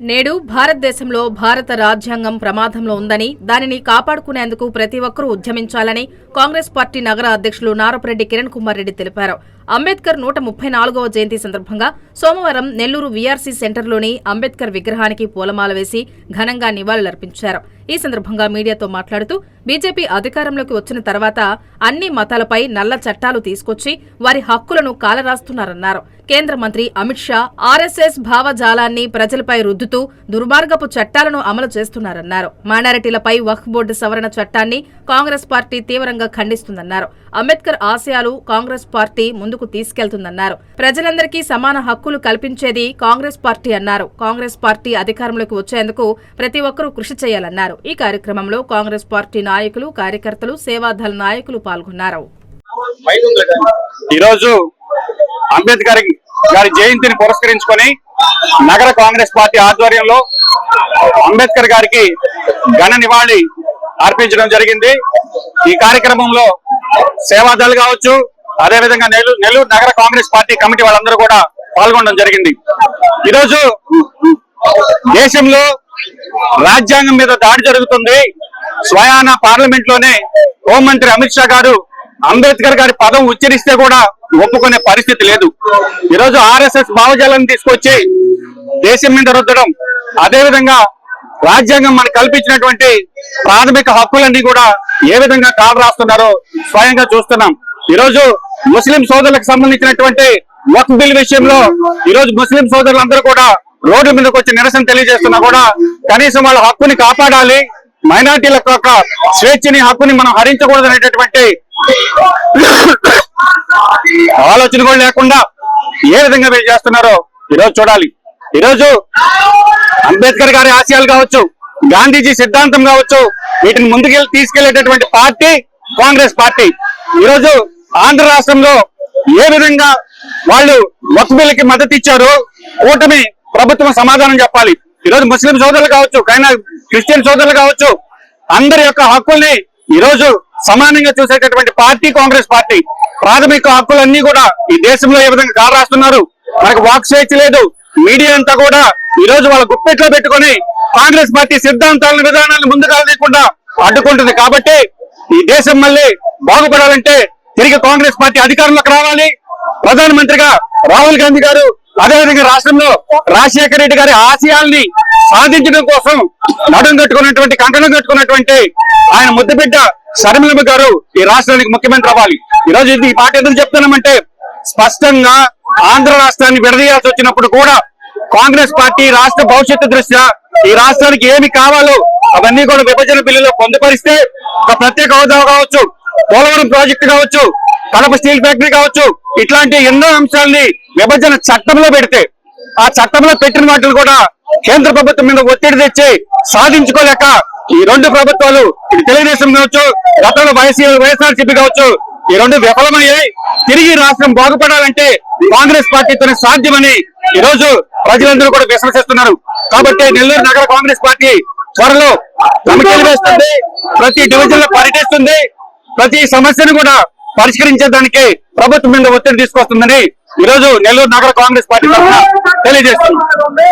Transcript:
నేడు భారతదేశంలో భారత రాజ్యాంగం ప్రమాదంలో ఉందని దానిని కాపాడుకునేందుకు ప్రతి ఒక్కరూ ఉద్యమించాలని కాంగ్రెస్ పార్టీ నగర అధ్యక్షులు నారపరెడ్డి కిరణ్ కుమార్ రెడ్డి తెలిపారు. అంబేద్కర్ నూట ముప్పై నాలుగవ జయంతి సందర్భంగా సోమవారం నెల్లూరు వీఆర్సీ సెంటర్లోని అంబేద్కర్ విగ్రహానికి పూలమాల వేసి ఘనంగా నివాళులర్పించారు. ఈ సందర్భంగా మీడియాతో మాట్లాడుతూ బీజేపీ అధికారంలోకి వచ్చిన తర్వాత అన్ని మతాలపై నల్ల చట్టాలు తీసుకొచ్చి వారి హక్కులను కాలరాస్తున్నారన్నారు. కేంద్ర మంత్రి అమిత్ షా ఆర్ఎస్ఎస్ భావజాలాన్ని ప్రజలపై రుద్దుతూ దుర్మార్గపు చట్టాలను అమలు చేస్తున్నారన్నారు. మైనారిటీలపై వక్ఫ్ బోర్డు సవరణ చట్టాన్ని కాంగ్రెస్ పార్టీ తీవ్రంగా ఖండిస్తుందన్నారు. అంబేద్కర్ ఆశయాలు కాంగ్రెస్ పార్టీ ముందుకు తీసుకెళ్తుందన్నారు. ప్రజలందరికీ సమాన హక్కులు కల్పించేది కాంగ్రెస్ పార్టీ అన్నారు. కాంగ్రెస్ పార్టీ అధికారంలోకి వచ్చేందుకు ప్రతి ఒక్కరూ కృషి చేయాలన్నారు. ఈ కార్యక్రమంలో కాంగ్రెస్ పార్టీ నాయకులు కార్యకర్తలు సేవాదళ నాయకులు పాల్గొన్నారు. ఈరోజు అంబేద్కర్ గారి జయంతిని పురస్కరించుకొని నగర కాంగ్రెస్ పార్టీ ఆధ్వర్యంలో అంబేద్కర్ గారికి ఘన నివాళి అర్పించడం జరిగింది. ఈ కార్యక్రమంలో సేవాదళ్ కావచ్చు అదేవిధంగా నెల్లూరు నెల్లూరు నగర కాంగ్రెస్ పార్టీ కమిటీ వాళ్ళందరూ కూడా పాల్గొనడం జరిగింది. ఈరోజు దేశంలో రాజ్యాంగం మీద దాడి జరుగుతుంది. స్వయాన పార్లమెంట్లోనే హోంమంత్రి అమిత్ షా గారు అంబేద్కర్ గారి పదం ఉచ్చరిస్తే కూడా ఒప్పుకునే పరిస్థితి లేదు. ఈరోజు ఆర్ఎస్ఎస్ భావజాలను తీసుకొచ్చి దేశం మీద రుద్దడం అదేవిధంగా రాజ్యాంగం మనకు కల్పించినటువంటి ప్రాథమిక హక్కులన్నీ కూడా ఏ విధంగా కాలు రాస్తున్నారో స్వయంగా చూస్తున్నాం. ఈరోజు ముస్లిం సోదరులకు సంబంధించినటువంటి వక్ బిల్ విషయంలో ఈరోజు ముస్లిం సోదరులందరూ కూడా రోడ్డు మీదకి వచ్చి నిరసన తెలియజేస్తున్నా కూడా కనీసం వాళ్ళ హక్కుని కాపాడాలి మైనార్టీల యొక్క స్వేచ్ఛని హక్కుని మనం హరించకూడదు అనేటటువంటి ఆలోచన కూడా లేకుండా ఏ విధంగా వీళ్ళు చేస్తున్నారో ఈరోజు చూడాలి. ఈరోజు అంబేద్కర్ గారి ఆశయాలు కావచ్చు గాంధీజీ సిద్ధాంతం కావచ్చు వీటిని ముందుకెళ్ళి తీసుకెళ్ళేటటువంటి పార్టీ కాంగ్రెస్ పార్టీ. ఈరోజు ఆంధ్ర రాష్ట్రంలో ఏ విధంగా వాళ్ళు వక్బిల్కి మద్దతు ఇచ్చారో కూటమి ప్రభుత్వం సమాధానం చెప్పాలి. ఈరోజు ముస్లిం సోదరులు కావచ్చు కైనా క్రిస్టియన్ సోదరులు కావచ్చు అందరి యొక్క హక్కుల్ని ఈరోజు సమానంగా చూసేటటువంటి పార్టీ కాంగ్రెస్ పార్టీ. ప్రాథమిక హక్కులన్నీ కూడా ఈ దేశంలో ఏ విధంగా కాలు రాస్తున్నారు మనకు వాక్ స్వేచ్ఛ లేదు. మీడియా అంతా కూడా ఈ రోజు వాళ్ళ గుప్పెట్లో పెట్టుకొని కాంగ్రెస్ పార్టీ సిద్ధాంతాలను విధానాలను ముందుగా లేకుండా అడ్డుకుంటుంది. కాబట్టి ఈ దేశం మళ్ళీ బాగుపడాలంటే తిరిగి కాంగ్రెస్ పార్టీ అధికారంలోకి రావాలి. ప్రధానమంత్రిగా రాహుల్ గాంధీ గారు అదేవిధంగా రాష్ట్రంలో రాజశేఖర రెడ్డి గారి ఆశయాల్ని సాధించడం కోసం నడుం కట్టుకున్నటువంటి కంకణం కట్టుకున్నటువంటి ఆయన ముద్దబిడ్డ శర్మిలమ్మ గారు ఈ రాష్ట్రానికి ముఖ్యమంత్రి అవ్వాలి. ఈ రోజు ఈ మాట ఎందుకు చెప్తున్నామంటే స్పష్టంగా ఆంధ్ర రాష్ట్రాన్ని విడదీయాల్సి వచ్చినప్పుడు కూడా కాంగ్రెస్ పార్టీ రాష్ట్ర భవిష్యత్తు దృష్ట్యా ఈ రాష్ట్రానికి ఏమి కావాలో అవన్నీ కూడా విభజన బిల్లులో పొందుపరిస్తే ఒక ప్రత్యేక హోదా కావచ్చు. పోలవరం ప్రాజెక్టు కావచ్చు కడప స్టీల్ ఫ్యాక్టరీ కావచ్చు ఇట్లాంటి ఎన్నో అంశాలని విభజన చట్టంలో పెడితే ఆ చట్టంలో పెట్టిన వాటిని కూడా కేంద్ర ప్రభుత్వం మీద ఒత్తిడి తెచ్చి సాధించుకోలేక ఈ రెండు ప్రభుత్వాలు ఇది తెలుగుదేశం కావచ్చు గతంలో వైసీ వైఎస్ఆర్సీపీ కావచ్చు ఈ రెండు విఫలమయ్యాయి. తిరిగి రాష్ట్రం బాగుపడాలంటే కాంగ్రెస్ పార్టీతోనే సాధ్యమని ఈ రోజు ప్రజలందరూ కూడా విశ్వసిస్తున్నారు. కాబట్టి నెల్లూరు నగర కాంగ్రెస్ పార్టీ త్వరలో కమిటీలు వేస్తుంది ప్రతి డివిజన్లో పర్యటిస్తుంది. ప్రతి సమస్యను కూడా పరిష్కరించేదానికి ప్రభుత్వం మీద ఒత్తిడి తీసుకొస్తుందని ఈ రోజు నెల్లూరు నగర కాంగ్రెస్ పార్టీ తరఫున తెలియజేస్తుంది